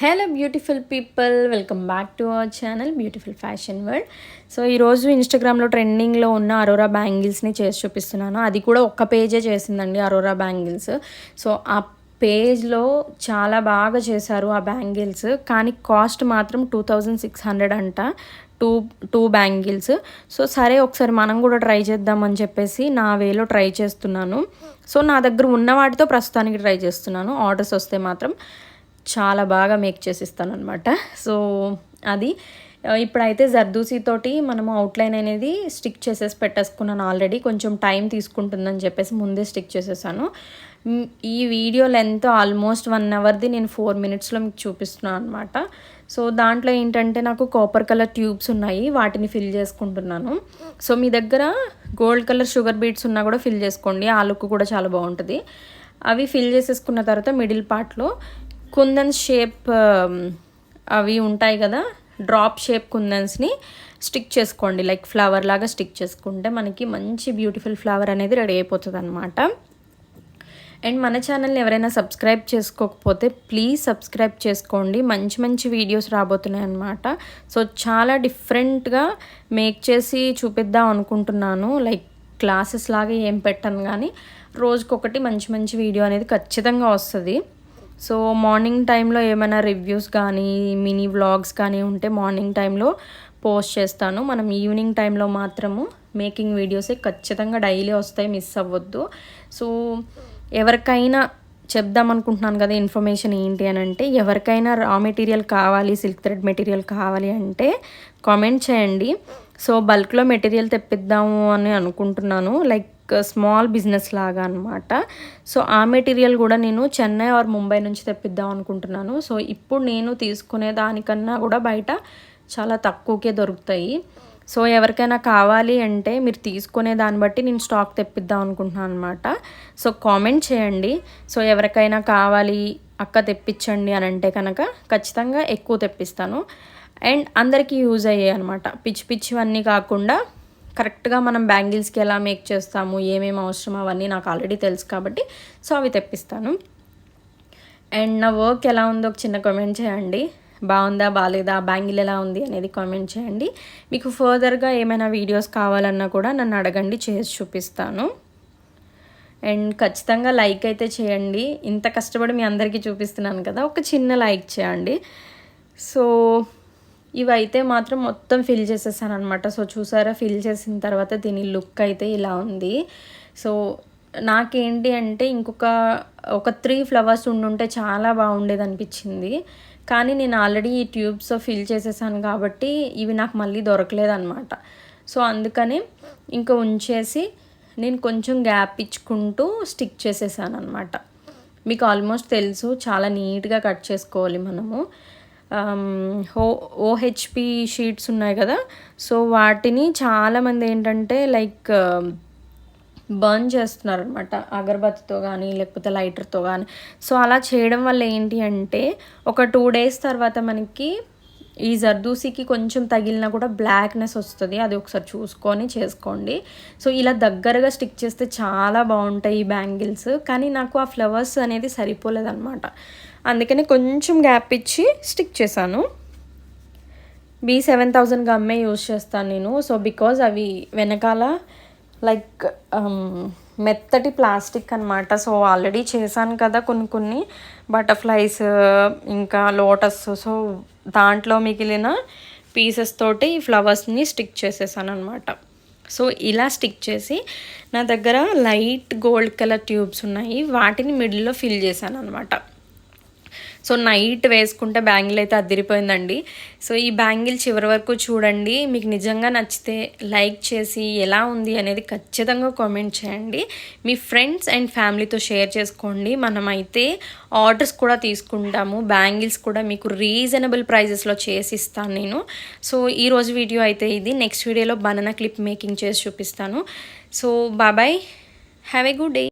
Hello beautiful people welcome back to our channel beautiful fashion world so ఈరోజు ఇన్స్టాగ్రామ్లో ట్రెండింగ్లో ఉన్న అరోరా బ్యాంగిల్స్ని చేసి చూపిస్తున్నాను. అది కూడా ఒక్క పేజే చేసిందండి అరోరా బ్యాంగిల్స్ సో ఆ పేజ్లో చాలా బాగా చేశారు ఆ బ్యాంగిల్స్ కానీ కాస్ట్ మాత్రం టూ థౌజండ్ సిక్స్ హండ్రెడ్ అంట టూ టూ బ్యాంగిల్స్ సో సరే ఒకసారి మనం కూడా ట్రై చేద్దామని చెప్పేసి నా వేలో ట్రై చేస్తున్నాను. సో నా దగ్గర ఉన్న వాటితో ప్రస్తుతానికి ట్రై చేస్తున్నాను. ఆర్డర్స్ వస్తే మాత్రం చాలా బాగా మేక్ చేసి ఇస్తాను అనమాట సో అది ఇప్పుడైతే జర్దూసీతోటి మనము అవుట్లైన్ అనేది స్టిక్ చేసేసి పెట్టేసుకున్నాను ఆల్రెడీ కొంచెం టైం తీసుకుంటుందని చెప్పేసి ముందే స్టిక్ చేసేసాను. ఈ వీడియో లెంత్ ఆల్మోస్ట్ వన్ అవర్ది నేను ఫోర్ మినిట్స్లో మీకు చూపిస్తున్నాను అనమాట సో దాంట్లో ఏంటంటే నాకు కాపర్ కలర్ ట్యూబ్స్ ఉన్నాయి వాటిని ఫిల్ చేసుకుంటున్నాను. సో మీ దగ్గర గోల్డ్ కలర్ షుగర్ బీట్స్ ఉన్నా కూడా ఫిల్ చేసుకోండి ఆ లుక్ కూడా చాలా బాగుంటుంది. అవి ఫిల్ చేసేసుకున్న తర్వాత మిడిల్ పార్ట్లో కుందన్ షేప్ um, అవి ఉంటాయి కదా డ్రాప్ షేప్ కుందన్స్ని స్టిక్ చేసుకోండి. లైక్ ఫ్లవర్ లాగా స్టిక్ చేసుకుంటే మనకి మంచి బ్యూటిఫుల్ ఫ్లవర్ అనేది రెడీ అయిపోతుంది అనమాట అండ్ మన ఛానల్ని ఎవరైనా సబ్స్క్రైబ్ చేసుకోకపోతే ప్లీజ్ సబ్స్క్రైబ్ చేసుకోండి. మంచి మంచి వీడియోస్ రాబోతున్నాయి అన్నమాట సో చాలా డిఫరెంట్గా మేక్ చేసి చూపిద్దాం అనుకుంటున్నాను. లైక్ క్లాసెస్ లాగా ఏం పెట్టను కానీ రోజుకొకటి మంచి మంచి వీడియో అనేది ఖచ్చితంగా వస్తుంది. సో మార్నింగ్ టైంలో ఏమైనా రివ్యూస్ కానీ మినీ వ్లాగ్స్ కానీ ఉంటే మార్నింగ్ టైంలో పోస్ట్ చేస్తాను. మనం ఈవినింగ్ టైంలో మాత్రము మేకింగ్ వీడియోసే ఖచ్చితంగా డైలీ వస్తాయి మిస్ అవ్వద్దు. సో ఎవరికైనా చెప్దాం అనుకుంటున్నాను కదా ఇన్ఫర్మేషన్ ఏంటి అని అంటే ఎవరికైనా రా మెటీరియల్ కావాలి సిల్క్ థ్రెడ్ మెటీరియల్ కావాలి అంటే కామెంట్ చేయండి. సో బల్క్లో మెటీరియల్ తెప్పిద్దాము అని అనుకుంటున్నాను. లైక్ స్మాల్ బిజినెస్ లాగా అనమాట సో ఆ మెటీరియల్ కూడా నేను చెన్నై ఆర్ ముంబై నుంచి తెప్పిద్దాం అనుకుంటున్నాను. సో ఇప్పుడు నేను తీసుకునే దానికన్నా కూడా బయట చాలా తక్కువకే దొరుకుతాయి. సో ఎవరికైనా కావాలి అంటే మీరు తీసుకునే దాన్ని బట్టి నేను స్టాక్ తెప్పిద్దాం అనుకుంటున్నాను అనమాట సో కామెంట్ చేయండి. సో ఎవరికైనా కావాలి అక్క తెప్పించండి అని అంటే కనుక ఖచ్చితంగా ఎక్కువ తెప్పిస్తాను. అండ్ అందరికీ యూజ్ అయ్యాయి అనమాట పిచ్చి పిచ్చివన్నీ కాకుండా కరెక్ట్గా మనం బ్యాంగిల్స్కి ఎలా మేక్ చేస్తాము ఏమేమి అవసరం అవన్నీ నాకు ఆల్రెడీ తెలుసు కాబట్టి సో అవి తెప్పిస్తాను. అండ్ నా వర్క్ ఎలా ఉందో ఒక చిన్న కామెంట్ చేయండి. బాగుందా బాగాలేదా బ్యాంగిల్ ఎలా ఉంది అనేది కామెంట్ చేయండి. మీకు ఫర్దర్గా ఏమైనా వీడియోస్ కావాలన్నా కూడా నన్ను అడగండి చేసి చూపిస్తాను. అండ్ ఖచ్చితంగా లైక్ అయితే చేయండి. ఇంత కష్టపడి మీ అందరికీ చూపిస్తున్నాను కదా ఒక చిన్న లైక్ చేయండి. సో ఇవైతే మాత్రం మొత్తం ఫిల్ చేసేసాను అనమాట సో చూసారా ఫిల్ చేసిన తర్వాత దీని లుక్ అయితే ఇలా ఉంది. సో నాకేంటి అంటే ఇంకొక ఒక త్రీ ఫ్లవర్స్ ఉండుంటే చాలా బాగుండేది అనిపించింది. కానీ నేను ఆల్రెడీ ఈ ట్యూబ్స్ ఫిల్ చేసేసాను కాబట్టి ఇవి నాకు మళ్ళీ దొరకలేదనమాట సో అందుకని ఇంకా ఉంచేసి నేను కొంచెం గ్యాప్ ఇచ్చుకుంటూ స్టిక్ చేసేసాను అనమాట మీకు ఆల్మోస్ట్ తెలుసు చాలా నీట్గా కట్ చేసుకోవాలి మనము. హో ఓహెచ్పి షీట్స్ ఉన్నాయి కదా. సో వాటిని చాలామంది ఏంటంటే లైక్ బర్న్ చేస్తున్నారు అనమాట అగరబత్తితో కానీ లేకపోతే లైటర్తో కానీ సో అలా చేయడం వల్ల ఏంటి అంటే ఒక టూ డేస్ తర్వాత మనకి ఈ జర్దూసికి కొంచెం తగిలినా కూడా బ్లాక్నెస్ వస్తుంది. అది ఒకసారి చూసుకొని చేసుకోండి. సో ఇలా దగ్గరగా స్టిక్ చేస్తే చాలా బాగుంటాయి ఈ బ్యాంగిల్స్. కానీ నాకు ఆ ఫ్లవర్స్ అనేది సరిపోలేదన్నమాట. అందుకని కొంచెం గ్యాప్ ఇచ్చి స్టిక్ చేశాను. బీ సెవెన్ థౌజండ్ గమ్మే యూజ్ చేస్తాను నేను. సో బికాజ్ అవి వెనకాల లైక్ మెత్తటి ప్లాస్టిక్ అనమాట సో ఆల్రెడీ చేశాను కదా కొన్ని కొన్ని బటర్ఫ్లైస్ ఇంకా లోటస్. సో దాంట్లో మిగిలిన పీసెస్ తోటి ఈ ఫ్లవర్స్ని స్టిక్ చేసేసాను అనమాట సో ఇలా స్టిక్ చేసి నా దగ్గర లైట్ గోల్డ్ కలర్ ట్యూబ్స్ ఉన్నాయి. వాటిని మిడిల్లో ఫిల్ చేశాను అనమాట సో నైట్ వేసుకుంటే బ్యాంగిల్ అయితే అదిరిపోయిందండి. సో ఈ బ్యాంగిల్ చివరి వరకు చూడండి. మీకు నిజంగా నచ్చితే లైక్ చేసి ఎలా ఉంది అనేది ఖచ్చితంగా కామెంట్ చేయండి. మీ ఫ్రెండ్స్ అండ్ ఫ్యామిలీతో షేర్ చేసుకోండి. మనమైతే ఆర్డర్స్ కూడా తీసుకుంటాము. బ్యాంగిల్స్ కూడా మీకు రీజనబుల్ ప్రైజెస్లో చేసి ఇస్తాను నేను. సో ఈరోజు వీడియో అయితే ఇది. నెక్స్ట్ వీడియోలో బనానా క్లిప్ మేకింగ్ చేసి చూపిస్తాను. సో బాబాయ్ హ్యావ్ ఏ గుడ్ డే.